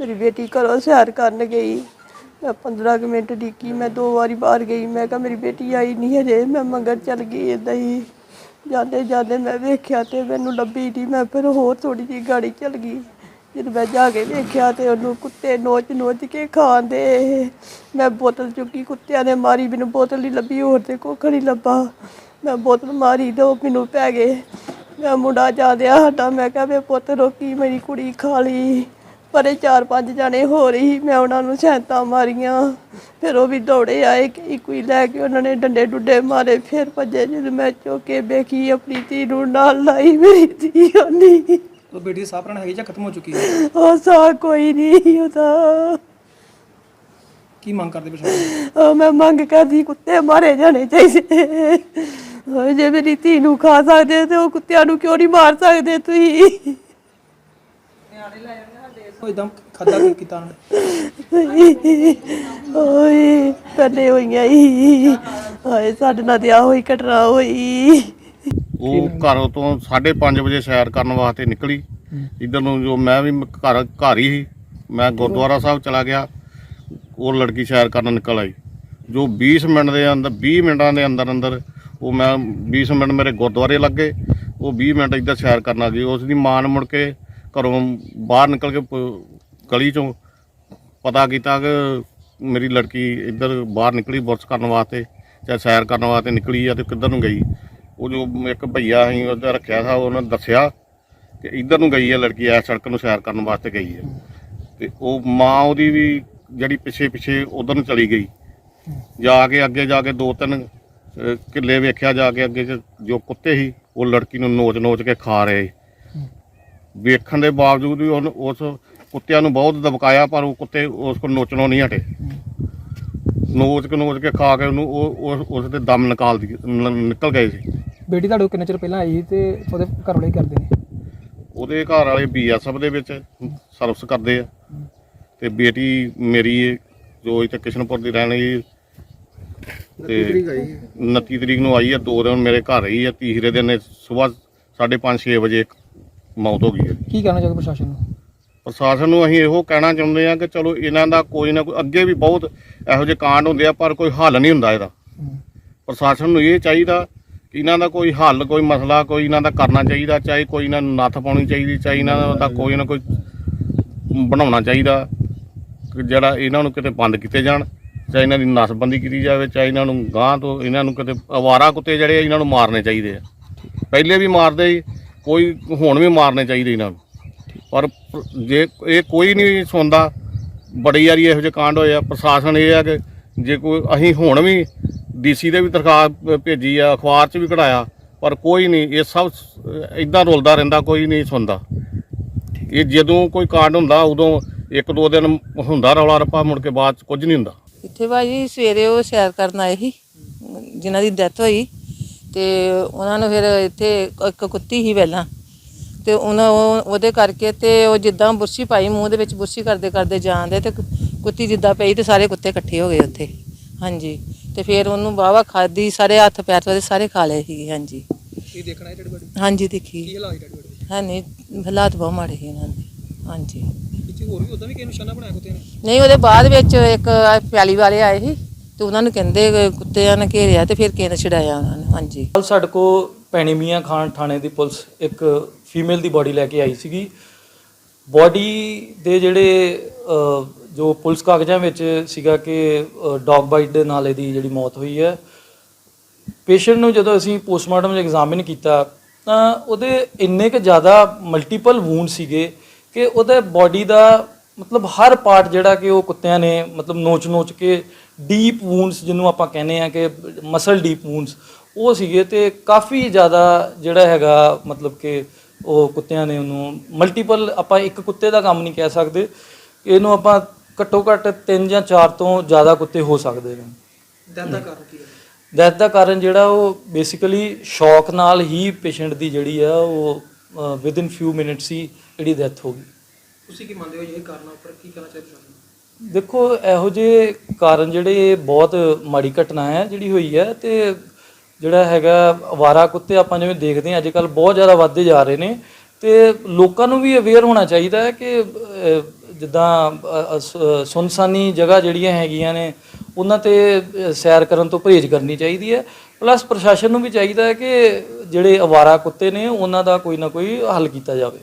ਮੇਰੀ ਬੇਟੀ ਘਰੋਂ ਸੈਰ ਕਰਨ ਗਈ। ਮੈਂ 15 ਕੁ ਮਿੰਟ ਡਿੱਕੀ ਮੈਂ ਦੋ ਵਾਰੀ ਬਾਹਰ ਗਈ। ਮੈਂ ਕਿਹਾ, ਮੇਰੀ ਬੇਟੀ ਆਈ ਨਹੀਂ ਹਜੇ। ਮੈਂ ਮੰਗਰ ਚੱਲ ਗਈ ਏਦਾਂ ਹੀ। ਜਾਂਦੇ ਜਾਂਦੇ ਮੈਂ ਵੇਖਿਆ ਤੇ ਮੈਨੂੰ ਲੱਭੀ ਨਹੀਂ ਮੈਂ ਫਿਰ ਹੋਰ ਥੋੜੀ ਜਿਹੀ ਗਾੜੀ ਚੱਲ ਗਈ। ਜਦੋਂ ਮੈਂ ਜਾ ਕੇ ਵੇਖਿਆ ਤੇ ਉਹਨੂੰ ਕੁੱਤੇ ਨੋਚ ਨੋਚ ਕੇ ਖਾਂਦੇ ਮੈਂ ਬੋਤਲ ਚੁੱਕੀ, ਕੁੱਤਿਆਂ ਨੇ ਮਾਰੀ। ਮੈਨੂੰ ਬੋਤਲ ਨਹੀਂ ਲੱਭੀ, ਹੋਰ ਤੇ ਕੁੱਖ ਨਹੀਂ ਲੱਭਾ। ਮੈਂ ਬੋਤਲ ਮਾਰੀ ਤੇ ਉਹ ਮੈਨੂੰ ਪੈ ਗਏ। ਮੈਂ ਮੁੰਡਾ ਜਾ ਦਿਆ ਸਾਡਾ। ਮੈਂ ਕਿਹਾ, ਵੇ ਪੁੱਤ ਰੋਕੀ ਮੇਰੀ ਕੁੜੀ ਖਾ ਲਈ। ਪਰੇ ਚਾਰ ਪੰਜ ਜਾਣੇ ਹੋ ਰਹੀ ਮੈਂ ਉਹਨਾਂ ਨੂੰ ਸੈਂਤਾਂ ਮਾਰੀਆਂ। ਫਿਰ ਉਹ ਵੀ ਦੌੜੇ ਆਏ ਕਿ ਕੋਈ ਲੈ ਕੇ ਉਹਨਾਂ ਨੇ ਡੰਡੇ ਡੁੱਡੇ ਮਾਰੇ। ਫਿਰ ਭੱਜੇ ਜਦੋਂ ਮੈਂ ਚੁੱਕ ਵੇਖੀ ਆਪਣੀ ਧੀ ਨੂੰ ਨਾਲ ਲਾਈ ਮੇਰੀ ਧੀ ਉਹਨੀ ਉਹ ਬੇਟੀ ਸਾਹ ਪ੍ਰਣ ਹੈਗੀ ਜਾਂ ਖਤਮ ਹੋ ਚੁੱਕੀ ਹੈ? ਉਹ ਸਾ ਕੋਈ ਨਹੀਂ ਉਹਦਾ। ਕੀ ਮੰਗ ਕਰਦੇ ਪ੍ਰਸ਼ਾਸਨ ਉਹ ਮੈਂ ਮੰਗ ਕਰਦੀ ਕੁੱਤੇ ਮਾਰੇ ਜਾਣੇ ਚਾਹੀਦੇ। ਓਏ ਜੇ ਮੇਰੀ ਧੀ ਨੂੰ ਖਾ ਸਕਦੇ ਤੇ ਉਹ ਕੁੱਤਿਆਂ ਨੂੰ ਕਿਉਂ ਨਹੀਂ ਮਾਰ ਸਕਦੇ ਤੁਸੀਂ? ਇਦਾਂ ਖਾਦਾ ਕੀ ਕੀਤਾ? ਓਏ ਪਹਿਲੇ ਹੋਈਆਂ ਹੀ ਓਏ ਸਾਡੇ ਨਾਲ ਦਿਆ ਹੋਈ ਘਟਨਾ ਹੋਈ। ਉਹ ਘਰੋਂ ਤੋਂ 5:30 ਵਜੇ ਸੈਰ ਕਰਨ ਵਾਸਤੇ ਨਿਕਲੀ। ਇਧਰ ਨੂੰ ਜੋ ਮੈਂ ਵੀ ਘਰ ਘਰ ਹੀ ਸੀ। ਮੈਂ ਗੁਰਦੁਆਰਾ ਸਾਹਿਬ ਚਲਾ ਗਿਆ। ਉਹ ਲੜਕੀ ਸੈਰ ਕਰਨ ਨਿਕਲ ਆਈ। ਜੋ 20 ਮਿੰਟ ਦੇ ਅੰਦਰ 20 ਮਿੰਟਾਂ ਦੇ ਅੰਦਰ ਅੰਦਰ ਉਹ ਮੈਂ 20 ਮਿੰਟ ਮੇਰੇ ਗੁਰਦੁਆਰੇ ਲੱਗੇ। ਉਹ 20 ਮਿੰਟ ਇੱਧਰ ਸੈਰ ਕਰਨਾ ਜੀ ਉਸ ਦੀ ਮਾਂ ਨੇ ਮੁੜ ਕੇ ਘਰੋਂ ਬਾਹਰ ਨਿਕਲ ਕੇ ਪ- ਗਲੀ ਚੋਂ ਪਤਾ ਕੀਤਾ ਕਿ ਮੇਰੀ ਲੜਕੀ ਇੱਧਰ ਬਾਹਰ ਨਿਕਲੀ ਬੁਰਸ਼ ਕਰਨ ਵਾਸਤੇ ਜਾਂ ਸੈਰ ਕਰਨ ਵਾਸਤੇ ਨਿਕਲੀ ਆ ਤੇ ਕਿੱਧਰ ਨੂੰ ਗਈ। ਉਹ ਜੋ ਇੱਕ ਭਈਆ ਅਸੀਂ ਉੱਧਰ ਰੱਖਿਆ ਸੀ ਉਹਨੇ ਦੱਸਿਆ ਕਿ ਇੱਧਰ ਨੂੰ ਗਈ ਹੈ ਲੜਕੀ ਐ ਸੜਕ ਨੂੰ ਸੈਰ ਕਰਨ ਵਾਸਤੇ ਗਈ ਹੈ ਤੇ ਉਹ ਮਾਂ ਉਹਦੀ ਵੀ ਜਿਹੜੀ ਪਿੱਛੇ ਪਿੱਛੇ ਉਧਰ ਨੂੰ ਚਲੀ ਗਈ। ਜਾ ਕੇ ਅੱਗੇ ਜਾ ਕੇ ਦੋ ਤਿੰਨ ਅਹ, ਕਿੱਲੇ ਵੇਖਿਆ ਜਾ ਕੇ ਅੱਗੇ 'ਚ ਜੋ ਕੁੱਤੇ ਸੀ ਉਹ ਲੜਕੀ ਨੂੰ ਨੋਚ ਨੋਚ ਕੇ ਖਾ ਰਹੇ। ਵੇਖਣ ਦੇ ਬਾਵਜੂਦ ਵੀ ਉਹਨ ਉਸ ਕੁੱਤਿਆਂ ਨੂੰ ਬਹੁਤ ਦਬਕਾਇਆ ਪਰ ਉਹ ਕੁੱਤੇ ਉਸ ਕੋਲ ਨੋਚਣੋਂ ਨਹੀਂ ਹਟੇ। ਨੋਚ ਕੇ ਨੋਚ ਕੇ ਖਾ ਕੇ ਉਹਨੂੰ ਉਹ ਉਸ- ਉਸ ਦੇ ਦਮ ਨਿਕਾਲ ਦੀ ਨਿਕਲ ਗਏ ਸੀ। ਬੇਟੀ ਤੁਹਾਡੇ ਕੋਲ ਕਿੰਨੇ ਚਿਰ ਪਹਿਲਾਂ ਆਈ ਸੀ ਤੇ ਉਹਦੇ ਘਰ ਵਾਲੇ ਕੀ ਕਰਦੇ ਨੇ? ਉਹਦੇ ਘਰ ਵਾਲੇ ਬੀਐਸਐਫ ਦੇ ਵਿੱਚ ਸਰਵਿਸ ਕਰਦੇ ਆ। ਤੇ ਬੇਟੀ ਮੇਰੀ ਜੋ ਇੱਥੇ ਕਿਸ਼ਨਪੁਰ ਦੀ ਰਹਿਣ ਵਾਲੀ ਤੇ 29 ਤਰੀਕ ਨੂੰ ਆਈ ਆ ਦੋ ਦਿਨ ਮੇਰੇ ਘਰ ਰਹੀ ਆ ਤੀਸਰੇ ਦਿਨ ਸਵੇਰ 5:30 6 ਵਜੇ ਮੌਤ ਹੋ ਗਈ ਹੈ। ਕੀ ਕਹਿਣਾ ਚਾਹੋਗੇ ਪ੍ਰਸ਼ਾਸਨ ਨੂੰ? ਪ੍ਰਸ਼ਾਸਨ ਨੂੰ ਅਸੀਂ ਇਹੋ ਕਹਿਣਾ ਚਾਹੁੰਦੇ ਆ ਕਿ ਚਲੋ ਇਹਨਾਂ ਦਾ ਕੋਈ ਨਾ ਕੋਈ ਅੱਗੇ ਵੀ ਬਹੁਤ ਇਹੋ ਜਿਹੇ ਕਾਂਡ ਹੁੰਦੇ ਆ ਪਰ ਕੋਈ ਹੱਲ ਨਹੀਂ ਹੁੰਦਾ ਇਹਦਾ। ਪ੍ਰਸ਼ਾਸਨ ਨੂੰ ਇਹ ਚਾਹੀਦਾ ਕਿ ਇਹਨਾਂ ਦਾ ਕੋਈ ਹੱਲ ਕੋਈ ਮਸਲਾ ਕੋਈ ਇਹਨਾਂ ਦਾ ਕਰਨਾ ਚਾਹੀਦਾ ਚਾਹੇ ਕੋਈ ਇਹਨਾਂ ਨੂੰ ਨੱਥ ਪਾਉਣੀ ਚਾਹੀਦੀ ਚਾਹੇ ਇਹਨਾਂ ਦਾ ਕੋਈ ਨਾ ਕੋਈ ਬਣਾਉਣਾ ਚਾਹੀਦਾ ਕਿ ਜਿਹੜਾ ਇਹਨਾਂ ਨੂੰ ਕਿਤੇ ਬੰਦ ਕੀਤੇ ਜਾਣ ਚਾਹੇ ਇਹਨਾਂ ਦੀ ਨਸਬੰਦੀ ਕੀਤੀ ਜਾਵੇ ਚਾਹੇ ਇਹਨਾਂ ਨੂੰ ਗਾਂ ਤੋਂ ਇਹਨਾਂ ਨੂੰ ਕਿਤੇ ਅਵਾਰਾ ਕੁੱਤੇ ਜਿਹੜੇ ਇਹਨਾਂ ਨੂੰ ਮਾਰਨੇ ਚਾਹੀਦੇ ਆ। ਪਹਿਲੇ ਵੀ ਮਾਰਦੇ ਸੀ ਕੋਈ ਹੁਣ ਵੀ ਮਾਰਨੇ ਚਾਹੀਦੇ ਇਹਨਾਂ ਨੂੰ। ਪਰ ਜੇ ਇਹ ਕੋਈ ਨਹੀਂ ਸੁਣਦਾ, ਬੜੀ ਵਾਰੀ ਇਹੋ ਜਿਹੇ ਕਾਂਡ ਹੋਏ ਆ। ਪ੍ਰਸ਼ਾਸਨ ਇਹ ਆ ਕਿ ਜੇ ਕੋਈ ਅਸੀਂ ਹੁਣ ਵੀ ਡੀਸੀ ਦੇ ਵੀ ਤਰਖਾਹ ਭੇਜੀ ਆ, ਅਖਬਾਰ 'ਚ ਵੀ ਕਢਾਇਆ, ਪਰ ਕੋਈ ਨਹੀਂ, ਇਹ ਸਭ ਇਦਾਂ ਰੁਲਦਾ ਰਹਿੰਦਾ, ਕੋਈ ਨਹੀਂ ਸੁਣਦਾ। ਇਹ ਜਦੋਂ ਕੋਈ ਕਾਂਡ ਹੁੰਦਾ, ਉਦੋਂ ਇੱਕ ਦੋ ਦਿਨ ਹੁੰਦਾ ਰੌਲਾ ਰੱਪਾ, ਮੁੜ ਕੇ ਬਾਅਦ 'ਚ ਕੁਝ ਨਹੀਂ ਹੁੰਦਾ। ਇੱਥੇ ਭਾਜੀ ਸਵੇਰੇ ਉਹ ਸੈਰ ਕਰਨ ਆਏ ਸੀ, ਜਿਨ੍ਹਾਂ ਦੀ ਡੈਥ ਹੋਈ। ਤੇ ਉਹਨਾਂ ਨੂੰ ਫਿਰ ਇੱਥੇ ਇੱਕ ਕੁੱਤੀ ਸੀ ਪਹਿਲਾਂ ਤੇ ਉਹਨਾਂ ਉਹ- ਉਹਦੇ ਕਰਕੇ ਤੇ ਉਹ ਜਿੱਦਾਂ ਬੁਰਸ਼ੀ ਪਾਈ ਮੂੰਹ ਦੇ ਵਿੱਚ ਬੁਰਸ਼ੀ ਕਰਦੇ ਕਰਦੇ ਜਾਂਦੇ ਤੇ ਕੁ- ਕੁੱਤੀ ਜਿੱਦਾਂ ਪਈ ਤੇ ਸਾਰੇ ਕੁੱਤੇ ਇਕੱਠੇ ਹੋ ਗਏ ਉੱਥੇ। ਹਾਂਜੀ। ਤੇ ਫਿਰ ਉਹਨੂੰ ਵਾਹਵਾ ਖਾਦੀ ਸਾਰੇ ਹੱਥ ਪੈਰ ਉਹਦੇ ਸਾਰੇ ਖਾ ਲਏ ਸੀਗੇ ਹਾਂਜੀ। ਕੀ ਦੇਖਣਾ ਹੈ ਹਾਂਜੀ ਦੇਖੀ। ਕੀ ਹਾਲਾਤ ਹੈ ਨਹੀਂ ਹਾਲਾਤ ਬਹੁਤ ਮਾੜੇ ਸੀ ਇਹਨਾਂ ਦੇ ਹਾਂਜੀ। ਇੱਥੇ ਹੋਰ ਵੀ ਉਦਾਂ ਵੀ ਕਿਸੇ ਨਿਸ਼ਾਨਾ ਬਣਾਇਆ ਕੁੱਤੇ ਨੇ? ਨਹੀਂ ਉਹਦੇ ਬਾਅਦ ਵਿੱਚ ਇੱਕ ਆਹ ਪਿਆਲੀ ਵਾਲੇ ਆਏ ਸੀ। ਤੇ ਉਹਨਾਂ ਨੂੰ ਕਹਿੰਦੇ ਕਿ ਕੁੱਤਿਆਂ ਨੇ ਘੇਰਿਆ ਤੇ ਫਿਰ ਕਿਸੇ ਨੇ ਛਡਾਇਆ ਉਹਨਾਂ ਨੂੰ ਹਾਂਜੀ। ਕੱਲ ਸਾਡੇ ਕੋ ਪੈਣੀ ਮੀਆਂ ਖਾਨ ਥਾਣੇ ਦੀ ਪੁਲਿਸ ਇੱਕ ਫੀਮੇਲ ਦੀ ਬਾਡੀ ਲੈ ਕੇ ਆਈ ਸੀਗੀ। ਬਾਡੀ ਦੇ ਜਿਹੜੇ ਅਹ, ਜੋ ਪੁਲਿਸ ਕਾਗਜ਼ਾਂ ਵਿੱਚ ਸੀਗਾ ਕਿ ਡੌਗ ਬਾਈਟ ਦੇ ਨਾਲ ਇਹਦੀ ਜਿਹੜੀ ਮੌਤ ਹੋਈ ਹੈ। ਪੇਸ਼ੈਂਟ ਨੂੰ ਜਦੋਂ ਅਸੀਂ ਪੋਸਟਮਾਰਟਮ ਐਗਜ਼ਾਮਿਨ ਕੀਤਾ ਤਾਂ ਉਹਦੇ ਇੰਨੇ ਕੁ ਜ਼ਿਆਦਾ ਮਲਟੀਪਲ ਵੂਨ ਸੀਗੇ ਕਿ ਉਹਦੇ ਬਾਡੀ ਦਾ ਮਤਲਬ ਹਰ ਪਾਰਟ ਜਿਹੜਾ ਕਿ ਉਹ ਕੁੱਤਿਆਂ ਨੇ ਮਤਲਬ ਨੋਚ-ਨੋਚ ਕੇ ਡੀਪ ਵੂਨਸ ਜਿਹਨੂੰ ਆਪਾਂ ਕਹਿੰਦੇ ਆ ਕਿ ਮਸਲ ਡੀਪ ਵੂਨਸ ਉਹ ਸੀਗੇ ਤੇ ਕਾਫੀ ਜ਼ਿਆਦਾ ਜਿਹੜਾ ਹੈਗਾ ਮਤਲਬ ਕਿ ਉਹ ਕੁੱਤਿਆਂ ਨੇ ਉਹਨੂੰ ਮਲਟੀਪਲ ਆਪਾਂ ਇੱਕ ਕੁੱਤੇ ਦਾ ਕੰਮ ਨਹੀਂ ਕਹਿ ਸਕਦੇ ਇਹਨੂੰ ਆਪਾਂ ਘੱਟੋ ਘੱਟ 3 ਜਾਂ 4 ਤੋਂ ਜ਼ਿਆਦਾ ਕੁੱਤੇ ਹੋ ਸਕਦੇ ਨੇ। ਡੈਥ ਦਾ ਕਾਰਨ ਕੀ ਹੈ? ਡੈਥ ਦਾ ਕਾਰਨ ਜਿਹੜਾ ਉਹ ਬੇਸਿਕਲੀ ਸ਼ੌਕ ਨਾਲ ਹੀ ਪੇਸ਼ੈਂਟ ਦੀ ਜਿਹੜੀ ਆ ਉਹ ਵਿਦ ਇਨ ਫਿਊ ਮਿੰਟਸ ਹੀ ਜਿਹੜੀ ਡੈਥ ਹੋ ਗਈ। ਤੁਸੀਂ ਕੀ ਮੰਨਦੇ ਹੋ ਇਹ ਕਾਰਨਾਂ ਉੱਪਰ ਕੀ ਕਹਿਣਾ ਚਾਹੀਦਾ ਪ੍ਰਸ਼ਾਸਨ ਦੇਖੋ, ਇਹੋ ਜਿਹੇ ਕਾਰਨ ਜਿਹੜੇ ਬਹੁਤ ਮਾੜੀ ਘਟਨਾ ਹੈ ਜਿਹੜੀ ਹੋਈ ਹੈ ਤੇ ਜਿਹੜਾ ਹੈਗਾ ਅਵਾਰਾ ਕੁੱਤੇ ਆਪਾਂ ਜਿਵੇਂ ਦੇਖਦੇ ਹਾਂ ਅੱਜ ਕੱਲ ਬਹੁਤ ਜ਼ਿਆਦਾ ਵੱਧਦੇ ਜਾ ਰਹੇ ਨੇ ਤੇ ਲੋਕਾਂ ਨੂੰ ਵੀ ਅਵੇਅਰ ਹੋਣਾ ਚਾਹੀਦਾ ਹੈ ਕਿ ਜਿੱਦਾਂ ਸੁਨਸਾਨੀ ਜਗ੍ਹਾ ਜਿਹੜੀਆਂ ਹੈਗੀਆਂ ਨੇ, ਉਹਨਾਂ ਤੇ ਸੈਰ ਕਰਨ ਤੋਂ ਪਰਹੇਜ਼ ਕਰਨੀ ਚਾਹੀਦੀ ਹੈ। ਪਲੱਸ ਪ੍ਰਸ਼ਾਸਨ ਨੂੰ ਵੀ ਚਾਹੀਦਾ ਹੈ ਕਿ ਜਿਹੜੇ ਅਵਾਰਾ ਕੁੱਤੇ ਨੇ, ਉਹਨਾਂ ਦਾ ਕੋਈ ਨਾ ਕੋਈ ਹੱਲ ਕੀਤਾ ਜਾਵੇ।